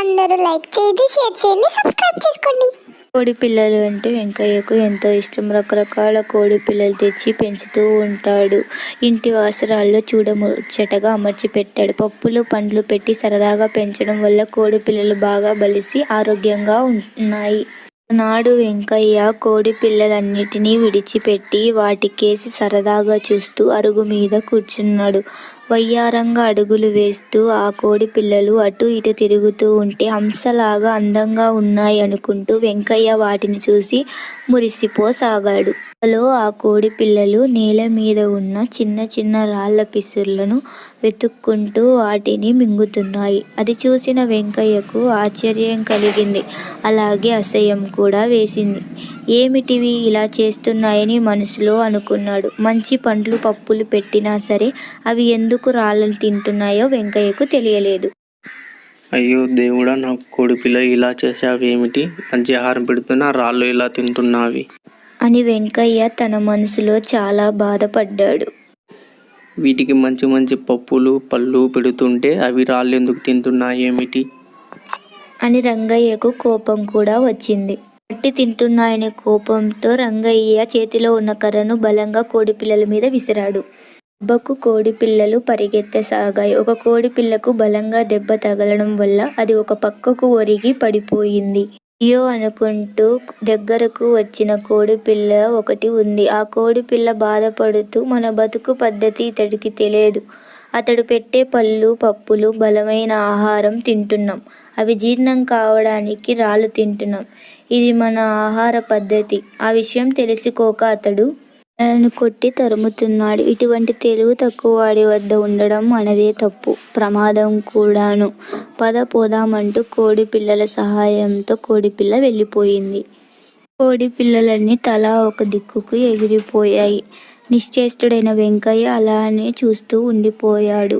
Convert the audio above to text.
అందరూ లైక్ చేయండి షేర్ చేయండి సబ్స్క్రైబ్ చేసుకోండి. కోడి పిల్లలు అంటే వెంకయ్యకు ఎంతో ఇష్టం. రకరకాల కోడి పిల్లలు తెచ్చి పెంచుతూ ఉంటాడు. ఇంటి వాసరాల్లో చూడముచ్చటగా అమర్చి పెట్టాడు పప్పులు పండ్లు పెట్టి సరదాగా పెంచడం వల్ల కోడి పిల్లలు బాగా బలిసి ఆరోగ్యంగా ఉన్నాయి. నాడు వెంకయ్య కోడి పిల్లలన్నిటినీ విడిచిపెట్టి వాటికేసి సరదాగా చూస్తూ అరుగు మీద కూర్చున్నాడు. వయ్యారంగా అడుగులు వేస్తూ ఆ కోడి పిల్లలు అటు ఇటు తిరుగుతూ ఉంటే హంసలాగా అందంగా ఉన్నాయి అనుకుంటూ వెంకయ్య వాటిని చూసి మురిసిపోసాగాడు. అంతలో ఆ కోడి పిల్లలు నేల మీద ఉన్న చిన్న చిన్న రాళ్ళ పిసుర్లను వెతుక్కుంటూ వాటిని మింగుతున్నాయి. అది చూసిన వెంకయ్యకు ఆశ్చర్యం కలిగింది. అలాగే అసహ్యం కూడా వేసింది. ఏమిటివి ఇలా చేస్తున్నాయని మనసులో అనుకున్నాడు. మంచి పండ్లు పప్పులు పెట్టినా సరే అవి ఎందుకు రాళ్ళను తింటున్నాయో వెంకయ్యకు తెలియలేదు. అయ్యో దేవుడా నా కోడి పిల్ల ఇలా చేసావేమిటి మంచి ఆహారం పెడుతున్నా రాళ్ళు ఇలా తింటున్నావి. అని వెంకయ్య తన మనసులో చాలా బాధపడ్డాడు. వీటికి మంచి మంచి పప్పులు పళ్ళు పెడుతుంటే అవి రాళ్ళు ఎందుకు తింటున్నాయేమిటి అని రంగయ్యకు కోపం కూడా వచ్చింది. మట్టి తింటున్నాయనే కోపంతో రంగయ్య చేతిలో ఉన్న కర్రను బలంగా కోడి పిల్లల మీద విసిరాడు. దెబ్బకు కోడి పిల్లలు పరిగెత్తసాగాయి. ఒక కోడి పిల్లకు బలంగా దెబ్బ తగలడం వల్ల అది ఒక పక్కకు ఒరిగి పడిపోయింది. అయ్యో అనుకుంటూ దగ్గరకు వచ్చిన కోడి పిల్ల ఒకటి ఉంది. ఆ కోడి పిల్ల బాధపడుతూ మన బతుకు పద్ధతి ఇతడికి తెలియదు. అతడు పెట్టే పళ్ళు పప్పులు బలమైన ఆహారం తింటున్నాం. అవి జీర్ణం కావడానికి రాళ్ళు తింటున్నాం. ఇది మన ఆహార పద్ధతి. ఆ విషయం తెలుసుకోక అతడు మనల్ని కొట్టి తరుముతున్నాడు. ఇటువంటి తెలివి తక్కువ వాడి వద్ద ఉండడం మనదే తప్పు. ప్రమాదం కూడాను. పద పోదామంటూ కోడి పిల్లల సహాయంతో కోడి పిల్ల వెళ్ళిపోయింది. కోడి పిల్లలన్నీ తలా ఒక దిక్కుకు ఎగిరిపోయాయి. నిశ్చేష్టుడైన వెంకయ్య అలానే చూస్తూ ఉండిపోయాడు.